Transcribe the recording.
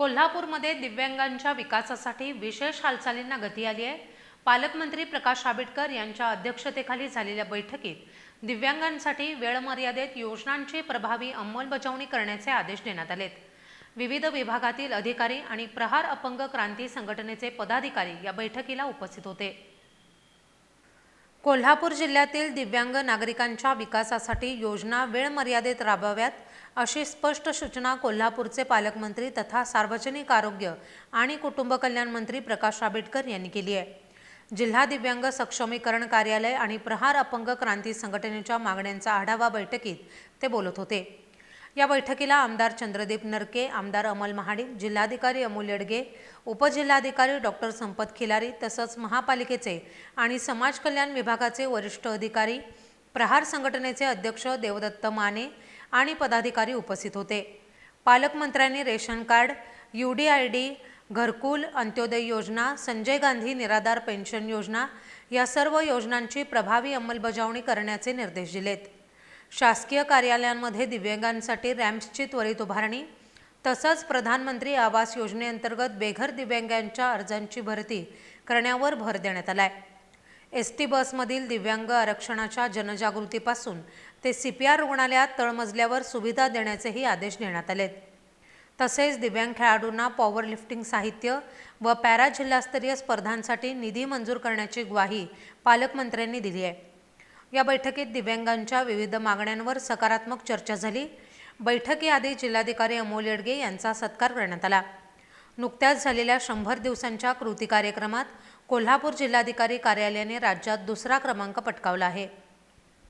कोल्हापूरमध्ये दिव्यांगांच्या विकासासाठी विशेष हालचालींना गती आली आहे. पालकमंत्री प्रकाश आंबेडकर यांच्या अध्यक्षतेखाली झालेल्या बैठकीत दिव्यांगांसाठी वेळमर्यादेत योजनांची प्रभावी अंमलबजावणी करण्याचे आदेश देण्यात आलेत. विविध विभागातील अधिकारी आणि प्रहार अपंग क्रांती संघटनेचे पदाधिकारी या बैठकीला उपस्थित होते. कोल्हापूर जिल्ह्यातील दिव्यांग नागरिकांच्या विकासासाठी योजना वेळमर्यादेत राबवाव्यात अशी स्पष्ट सूचना कोल्हापूरचे पालकमंत्री तथा सार्वजनिक आरोग्य आणि कुटुंब कल्याण मंत्री प्रकाश आंबेडकर यांनी केली आहे. जिल्हा दिव्यांग सक्षमीकरण कार्यालय आणि प्रहार अपंग क्रांती संघटनेच्या मागण्यांचा आढावा बैठकीत ते बोलत होते. या बैठकीला आमदार चंद्रदीप नरके आमदार अमल महाडिक जिल्हाधिकारी अमोल येडगे उपजिल्हाधिकारी डॉक्टर संपत खिलारी तसंच महापालिकेचे आणि समाज कल्याण विभागाचे वरिष्ठ अधिकारी प्रहार संघटनेचे अध्यक्ष देवदत्त माने आणि पदाधिकारी उपस्थित होते. पालकमंत्र्यांनी ration card U D I D घरकुल अंत्योदय योजना संजय गांधी निराधार पेन्शन योजना या सर्व योजनांची प्रभावी अंमलबजावणी करण्याचे निर्देश दिलेत. शासकीय कार्यालयांमध्ये दिव्यांगांसाठी रॅम्प्सची त्वरित उभारणी तसंच प्रधानमंत्री आवास योजनेअंतर्गत बेघर दिव्यांगांच्या अर्जांची भरती करण्यावर भर देण्यात आला आहे एस टी बसमधील दिव्यांग आरक्षणाच्या जनजागृतीपासून ते सी पी आर रुग्णालयात तळमजल्यावर सुविधा देण्याचेही आदेश देण्यात आलेत. तसेच दिव्यांग खेळाडूंना पॉवर लिफ्टिंग साहित्य व पॅरा जिल्हास्तरीय स्पर्धांसाठी निधी मंजूर करण्याची ग्वाही पालकमंत्र्यांनी दिली आहे. या बैठकीत दिव्यांगांच्या विविध मागण्यांवर सकारात्मक चर्चा झाली. बैठकीआधी जिल्हाधिकारी अमोल येडगे यांचा सत्कार करण्यात आला. नुकत्याच झालेल्या शंभर दिवसांच्या कृती कार्यक्रमात कोल्हापूर जिल्हाधिकारी कार्यालयाने राज्यात दुसरा क्रमांक पटकावला आहे.